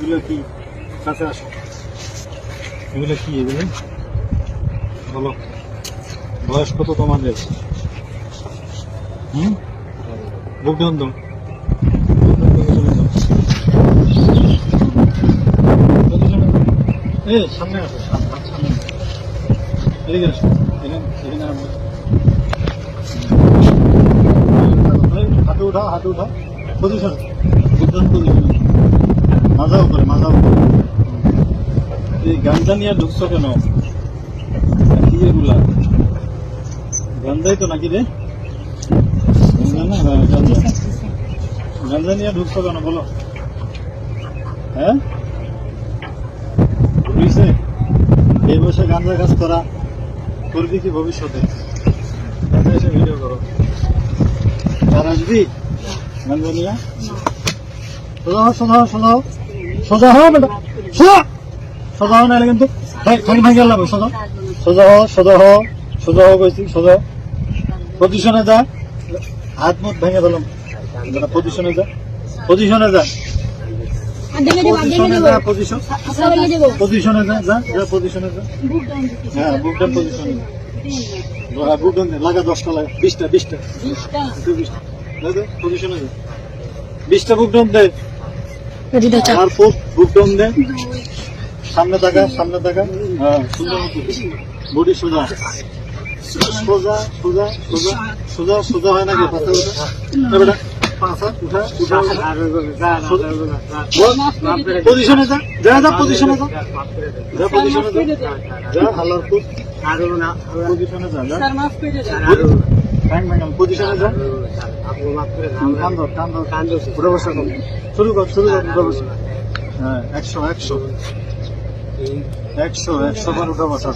এগুলো কি কাছে আসো? এগুলো কি বলো। বয়স কত তোমাদের? হুম? বুক এই, সামনে আসো। সামনে। হাতে উঠাও হাতে উঠাও। পজিশন পজিশন মাজাও করে মাজাও করে। এই গাঞ্জা নিয়ে ঢুকছো কেন? কি এগুলা? গাঞ্জাই তো নাকি রে? গাঞ্জা না? হ্যাঁ গাঞ্জা। গাঞ্জা নিয়ে ঢুকছো কেন বলো? হ্যাঁ? বুঝছে? এই বসে গাঞ্জা কাজ করা করবি কি ভবিষ্যতে? গাঞ্জা এসে ভিডিও করো। আর আসবি? গাঞ্জা নিয়ে? হও সোজা হও সোজা হও বেটা। সোজা। সোজা হও নাহলে কিন্তু ঠ্যাং ভাঙে লাগবে সোজা। সোজা হও সোজা হও সোজা হও কইছি সোজা। পজিশনে যা। হাত মুখ ভেঙে দিলাম। পজিশনে যা। পজিশনে যা। পজিশনে যা পজিশন। পজিশনে যা। যা যা পজিশনে যা। হ্যাঁ বুক ডান পজিশনে। যা হ্যাঁ, বুক ডান দে, লাগা দশটা লাগা বিশটা বিশটা। বিশটা। পজিশনে যা। বিশটা বুক ডাউন দে। দে সামনে তাকা সামনে তাকা হ্যাঁ বডি সোজা। সোজা সোজা সোজা। সোজা সোজা হয় নাকি? পাতা উঠা। না বেটা পাঁচা উঠা উঠা পজিশনে যা যা যা পজিশনে যা। যা পজিশনে যা। যা হালার পুত পজিশনে যা যা। পজিশনে যা কান ধর কান ধর কান ধর উঠে বসা কর শুরু কর শুরু কর উঠে বসা হ্যাঁ একশো একশো একশো একশো বার উঠে বসা